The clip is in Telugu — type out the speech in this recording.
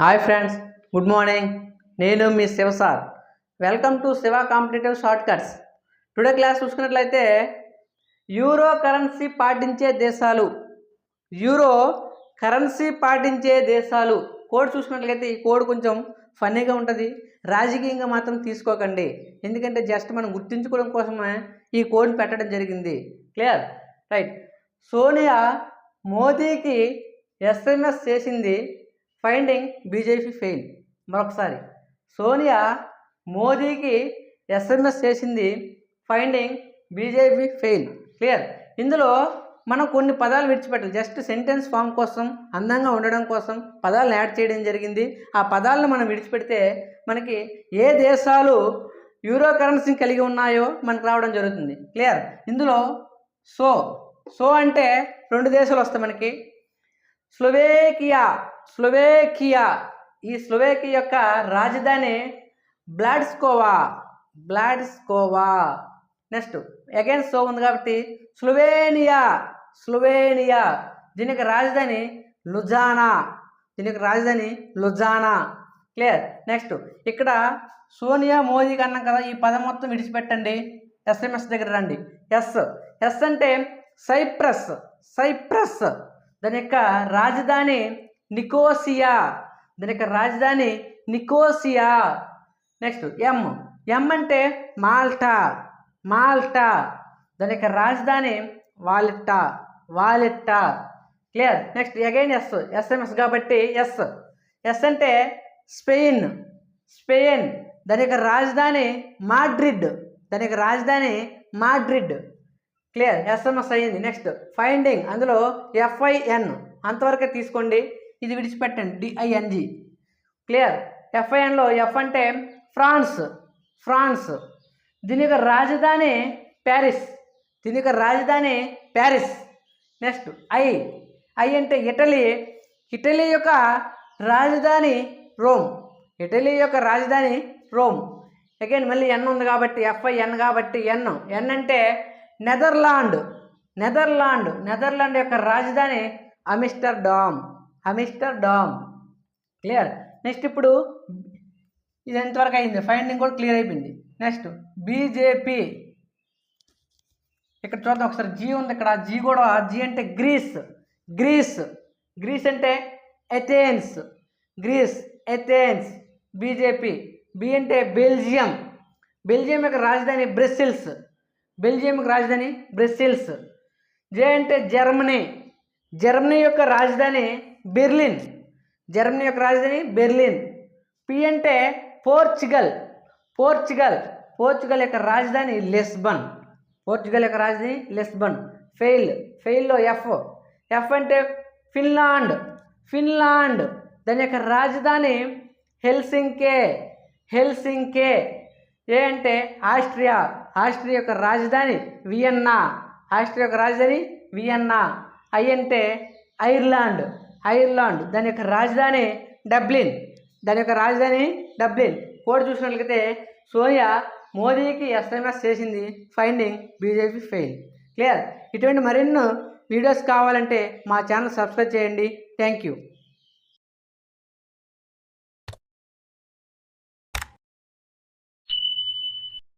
Hi friends good morning. నేను మీ Shiva sir. Welcome to Shiva competitive shortcuts today class చూసుకున్నట్లయితే యూరో కరెన్సీ పాటించే దేశాలు. యూరో కరెన్సీ పాటించే దేశాలు. కోడ్ చూసుకున్నట్లయితే ఈ కోడ్ కొంచెం ఫన్నీగా ఉంటుంది. రాజకీయంగా మాత్రం తీసుకోకండి. ఎందుకంటే జస్ట్ మనం గుర్తుంచుకోవడం కోసమే ఈ కోడ్ని పెట్టడం జరిగింది. క్లియర్? రైట్. సోనియా మోదీకి ఎస్ఎంఎస్ చేసింది ఫైండింగ్ బీజేపీ ఫెయిల్. మరొకసారి. సోనియా మోదీకి ఎస్ఎంఎస్ చేసింది ఫైండింగ్ బీజేపీ ఫెయిల్. క్లియర్? ఇందులో మనం కొన్ని పదాలు విడిచిపెట్టాలి. జస్ట్ సెంటెన్స్ ఫామ్ కోసం అందంగా ఉండడం కోసం పదాలను యాడ్ చేయడం జరిగింది. ఆ పదాలను మనం విడిచిపెడితే మనకి ఏ దేశాలు యూరో కరెన్సీని కలిగి ఉన్నాయో మనకు రావడం జరుగుతుంది. క్లియర్? ఇందులో సో సో అంటే రెండు దేశాలు వస్తాయి మనకి. స్లోవేకియా స్లోవేకియా. ఈ స్లోవేకియా యొక్క రాజధాని Bratislava Bratislava. Next again so ఉంది కాబట్టి స్లోవేనియా స్లోవేనియా. దీని యొక్క రాజధాని లుజానా దీని యొక్క రాజధాని లుజానా. క్లియర్ నెక్స్ట్ ఇక్కడ సోనియా మోదీ అన్నాం కదా ఈ పదం మొత్తం విడిచిపెట్టండి. ఎస్ఎంఎస్ దగ్గర రండి. ఎస్ ఎస్ అంటే సైప్రస్ సైప్రస్. దాని యొక్క రాజధాని నికోసియా. దాని యొక్క రాజధాని నికోసియా. నెక్స్ట్ ఎం ఎం అంటే మాల్టా. మాల్టా. దాని యొక్క రాజధాని Valletta. Valletta. Clear next again S SMS కాబట్టి ఎస్ ఎస్ అంటే స్పెయిన్ స్పెయిన్ దాని యొక్క రాజధాని మాడ్రిడ్. దాని యొక్క రాజధాని మాడ్రిడ్. క్లియర్. ఎస్ఎంఎస్ అయ్యింది. నెక్స్ట్ ఫైండింగ్ అందులో ఎఫ్ఐఎన్ అంతవరకే తీసుకోండి. ఇది విడిచిపెట్టండి. డిఐఎన్జి క్లియర్ ఎఫ్ఐఎన్లో ఎఫ్ అంటే ఫ్రాన్స్. ఫ్రాన్స్. దీని యొక్క రాజధాని ప్యారిస్. దీని యొక్క రాజధాని ప్యారిస్. నెక్స్ట్ ఐ ఐ అంటే ఇటలీ. ఇటలీ యొక్క రాజధాని రోమ్. ఇటలీ యొక్క రాజధాని రోమ్. అగైన్ మళ్ళీ ఎన్ ఉంది కాబట్టి ఎఫ్ఐ ఎన్ కాబట్టి ఎన్ ఎన్ అంటే నెదర్లాండ్ నెదర్లాండ్ నెదర్లాండ్ యొక్క రాజధాని Amsterdam Amsterdam. Clear next ఇప్పుడు ఇది ఎంతవరకు అయింది? ఫైండింగ్ కూడా క్లియర్ అయిపోయింది. నెక్స్ట్ బీజేపీ ఇక్కడ చూద్దాం ఒకసారి. జీ ఉంది ఇక్కడ. జీ కూడా జీ అంటే గ్రీస్ గ్రీస్ గ్రీస్ అంటే Athens Greece Athens BJP B అంటే బెల్జియం బెల్జియం యొక్క రాజధాని బ్రెసిల్స్ బెల్జియంకి రాజధాని బ్రెస్సిల్స్. జే అంటే జర్మనీ. జర్మనీ యొక్క రాజధాని బెర్లిన్. జర్మనీ యొక్క రాజధాని బెర్లిన్. పి అంటే పోర్చుగల్. పోర్చుగల్. పోర్చుగల్ యొక్క రాజధాని లెస్బన్. పోర్చుగల్ యొక్క రాజధాని లెస్బన్. ఫెయిల్. ఫెయిల్లో ఎఫ్. ఎఫ్ అంటే ఫిన్లాండ్. ఫిన్లాండ్. దాని యొక్క రాజధాని హెల్సింకే. హెల్సింకే. ఏ అంటే ఆస్ట్రియా. ఆస్ట్రియా యొక్క రాజధాని వియన్నా. ఆస్ట్రియా యొక్క రాజధాని వియన్నా. ఐ అంటే ఐర్లాండ్. ఐర్లాండ్. దాని యొక్క రాజధాని డబ్లిన్. దాని యొక్క రాజధాని డబ్లిన్. కోడ్ చూసినట్లయితే సోనియా మోదీకి ఎస్ఎంఎస్ చేసింది. ఫైండింగ్ బీజేపీ ఫెయిల్ క్లియర్ ఇటువంటి మరెన్నో వీడియోస్ కావాలంటే మా ఛానల్ సబ్స్క్రైబ్ చేయండి. Thank you